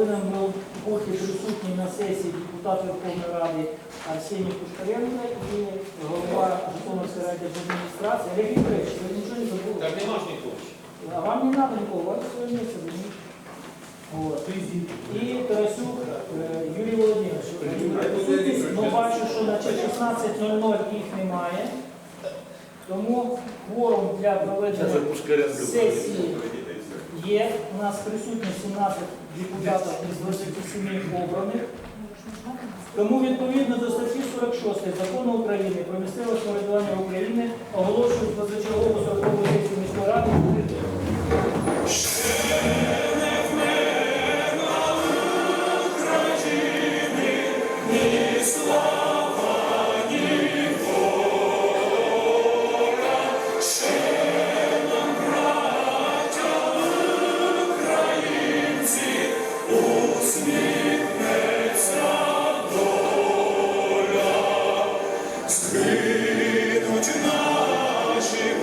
повинен був бути присутній на сесії депутат Верховної Ради Арсеній Пушкаренко і голова Житомирської райдержадміністрації. Олег Вікторович, ви нічого не забули? Так нема ж нікого. А вам не надо никого, у вас своє місце займіть. От. І Тарасюк е, Юрій Володимирович. Присутність, ну бачу, що на 16.00 їх немає. Тому кворум для проведення сесії є. У нас присутні 17 депутатів із 27 обраних. Тому відповідно до статті 46 закону України про місцеве самоврядування України оголошують позачергову 40 сесію міської ради. Скинуть наші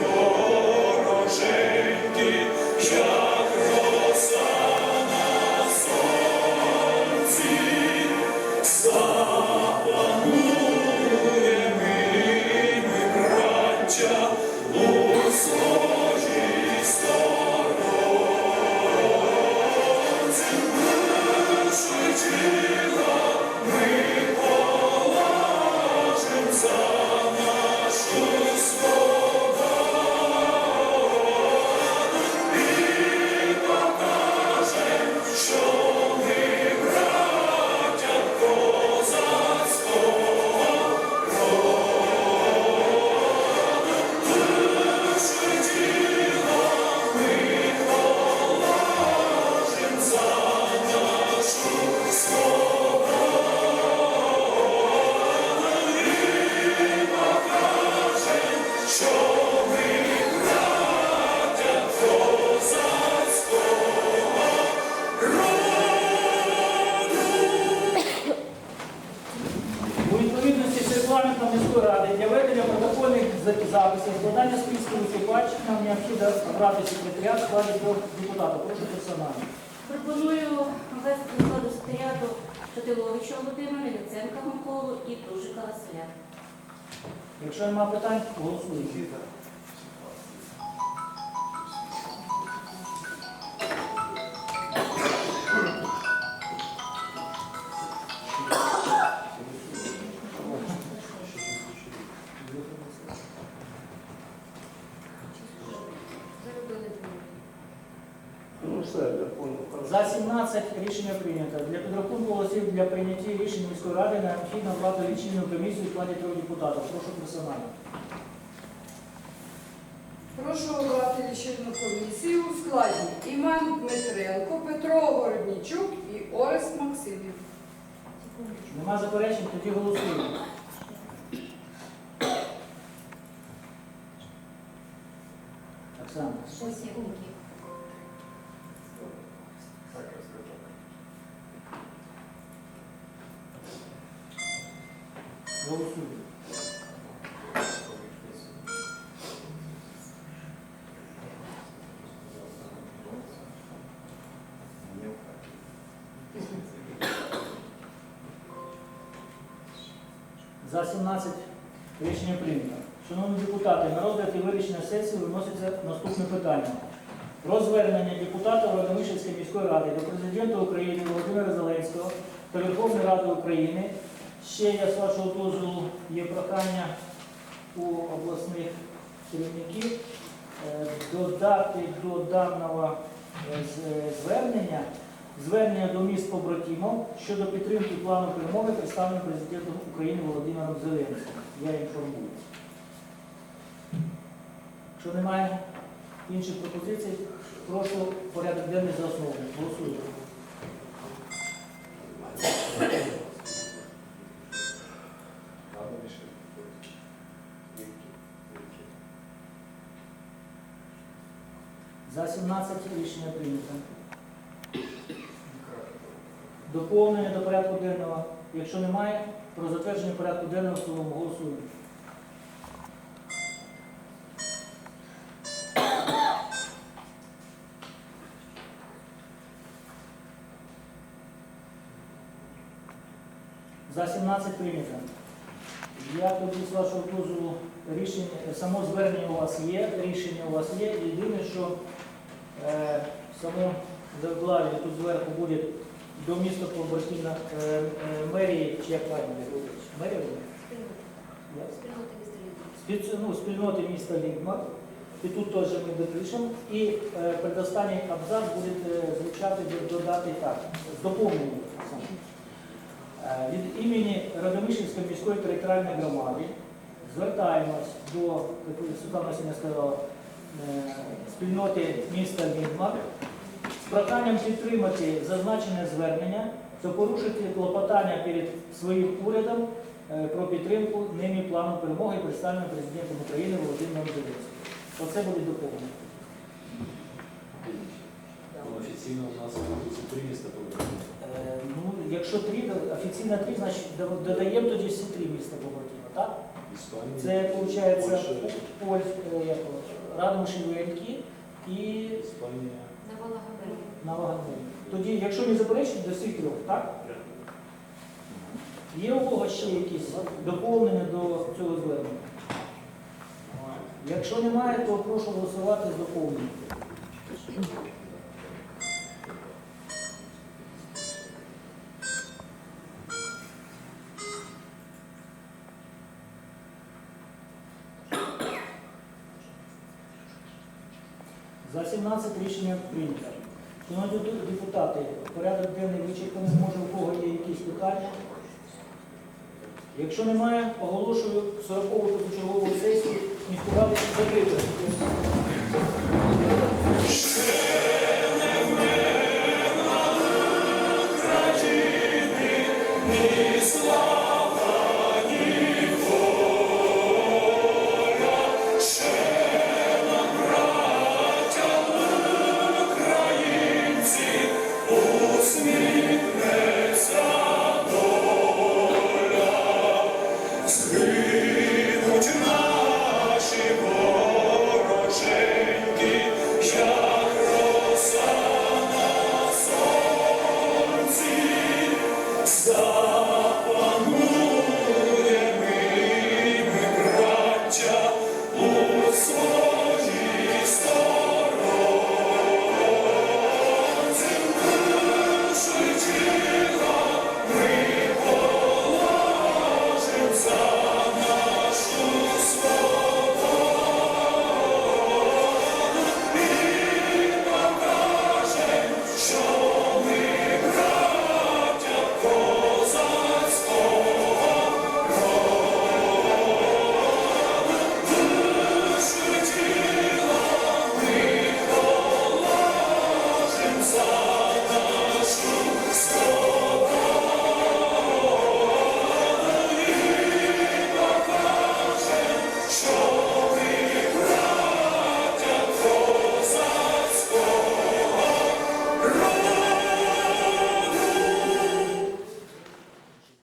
У відповідності з регламентом міської ради для ведення протокольних за- записів, складання списків виступаючих необхідно обрати секретаріат складі двох. Пропоную ввести до складу секретаріату Шатиловича Володимира, Миколу і Тружика Василя. Якщо немає питань, голосуємо. Все, я понял. За 17 рішення прийнято. Для підрахунку голосів для прийняття рішень міської ради необхідно обрати лічильну комісію в складі трьох депутатів. Прошу персонально. Прошу обрати лічильну комісію у складі Іван Дмитренко, Петро Городнічук і Орест Максимів. Нема заперечень, тоді голосуємо. Оксана. Посібники. Голосуємо. За 17 рішення прийнято. Шановні депутати, на розгляд і вирішення сесії виноситься наступне питання. Про звернення депутата Родомишльської міської ради до президента України Володимира Зеленського та Верховної Ради України. Ще я з вашого дозволу є прохання у обласних керівників е, додати до даного е, звернення звернення до міст побратимів щодо підтримки плану перемоги, представленого президентом України Володимиром Зеленським. Я інформую. Якщо немає інших пропозицій, прошу порядок денний за основу. Голосуємо. За 17 рішення прийнято. Доповнення до порядку денного. Якщо немає, про затвердження порядку денного в цілому голосуємо. За 17 прийнято. Я тоді з вашого дозволу рішення, само звернення у вас є, рішення у вас є. Єдине, що е, само заглаві тут зверху буде до міста побратима е, е, мерії, чи як? Мерія ну, спільноти міста Лігма. І тут теж ми допишемо. І е, предостанній абзац буде звучати, до- додати так, з доповненням. Е, Від імені Радомишльської міської територіальної громади звертаємось до, як Світлана Васильівна сказала, спільноти міста Лігма з проханням підтримати зазначене звернення та порушити клопотання перед своїм урядом е, про підтримку ними плану перемоги, представленого президентом України Володимиром Зеленським. Оце буде доповнено. Офіційно у нас три міста побратими. Е, Ну, якщо три, офіційно три, значить додаємо тоді всі три міста побратима, так? Це виходить Польща. Поль, Радомишль-Веньки і на Новоград. Тоді, якщо не заперечити, до всіх трьох, так? Є у кого ще якісь доповнення до цього звернення? Якщо немає, то прошу голосувати з доповненням. За 17 рішення прийнято. Шановні депутати, порядок денний вичерпаний, може у кого є якісь питання? Якщо немає, оголошую 40-го позачергову сесію міську раду закритою.